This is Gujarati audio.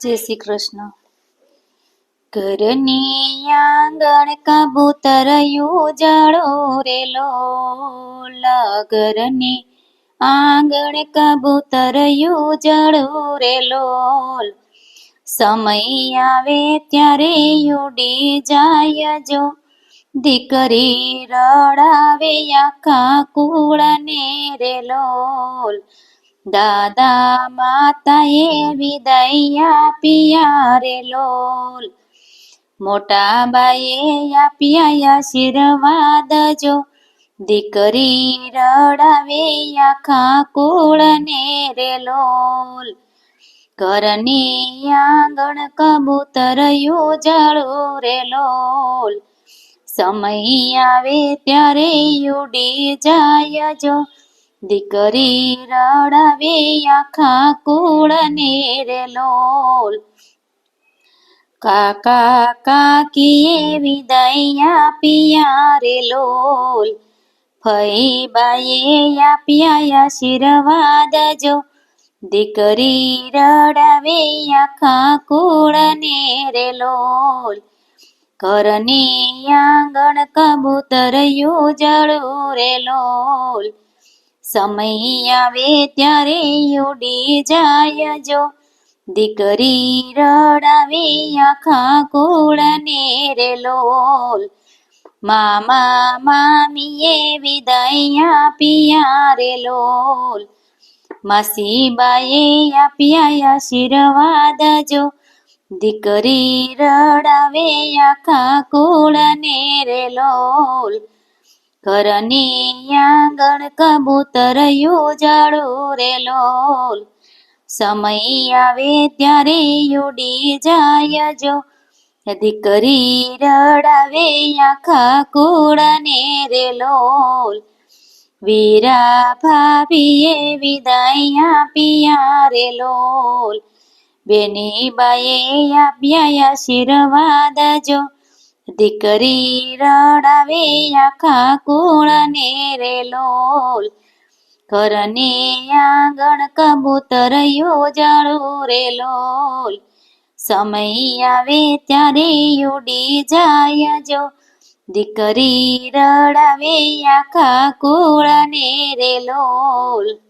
જય શ્રી કૃષ્ણ ઘરની આંગણ કબૂતર ઉજાડો રે લોલ ઘરની આંગણ કબૂતર ઉજાડો રે લોલ સમય આવે ત્યારે ઉડી જાય જો દીકરી રડાવે આખા કુળને રે લોલ દાદા માતાએ વિદાય આપ્યા રે લોલ મોટા બાએ આપ્યા આશીર્વાદ જો દીકરી રડાવે આખા કુળને રે લોલ ઘરની આંગણ કબૂતર ઉજાડું રે લોલ સમય આવે ત્યારે ઉડી જાય જો દીકરી રડાવે આખા કુળને રે લોલ. કાકા કાકીએ વિદાય આપ્યા રે લોલ. ફઈ બાએ આપ્યા આશીર્વાદ જો. દીકરી રડાવે આખા કુળને રે લોલ. ઘરની આંગણ કબૂતર ઉજળું રે લોલ. સમય આવે ત્યારે ઉડી જાય જો. દીકરી રડાવે આખા કુળને રે લોલ. મામા મામીએ વિદાય આપ્યા રે લોલ. માસીબાએ આપ્યા આશીર્વાદ જો. દીકરી રડાવે આખા કુળને રે ઘરની આંગણ કબૂતર યોજાડો રે લોલ. સમય આવે ત્યારે ઉડી જાય જો. દીકરી રડાવે આખા કોડાને રે લોલ. વીરા ભાભીએ વિદાય આપ્યા રે બેની બાએ આપ્યા આશીર્વાદ જો. દીકરી રડાવે આખા કુળને રે લોલ. કરને આંગણ કબૂતર યોજાળું રે લોલ. સમય આવે ત્યારે ઉડી જાય જો. દીકરી રડાવે આખા કુળને રે લોલ.